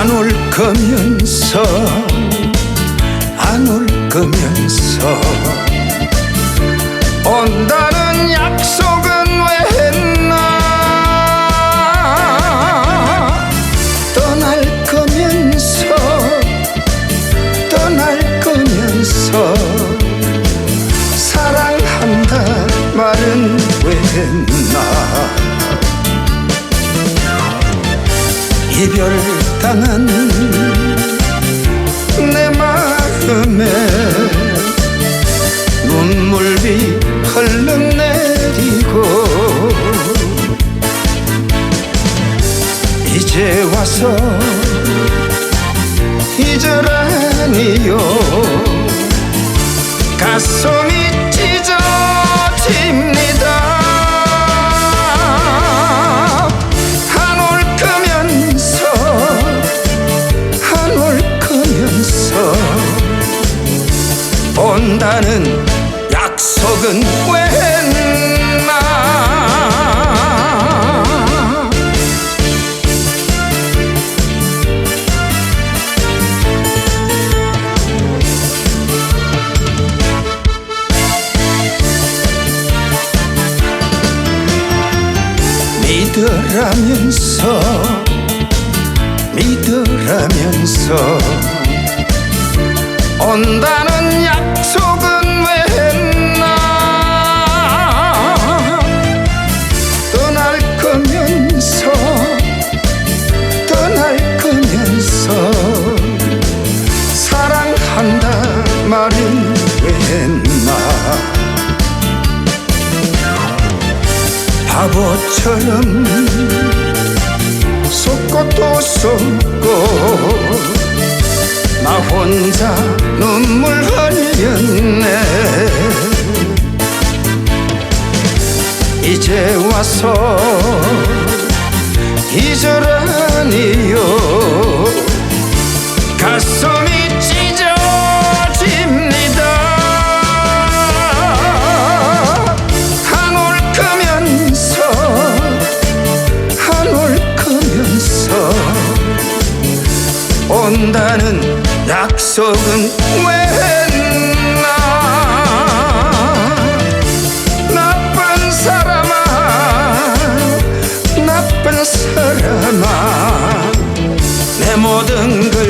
안올 거면서 안 올 거면서 온다는 약속 했나? 이별당한 내 마음에 눈물비 흘러내리고 이제 와서 잊으라니요. 가슴이 온다는 약속은 왜 했나 믿으라면서 믿으라면서 온다는 약속은 왜 했나? 떠날 거면서 떠날 거면서 사랑한다 말은 왜 했나? 바보처럼 속고 또 속고 나 혼자 눈물 흘렸네. 이제 와서 잊으라니요. 가슴이 찢어집니다. 올 거면서 온다는 약속은 왜 했나? 나쁜 사람아 나쁜 사람아. 내 모든 걸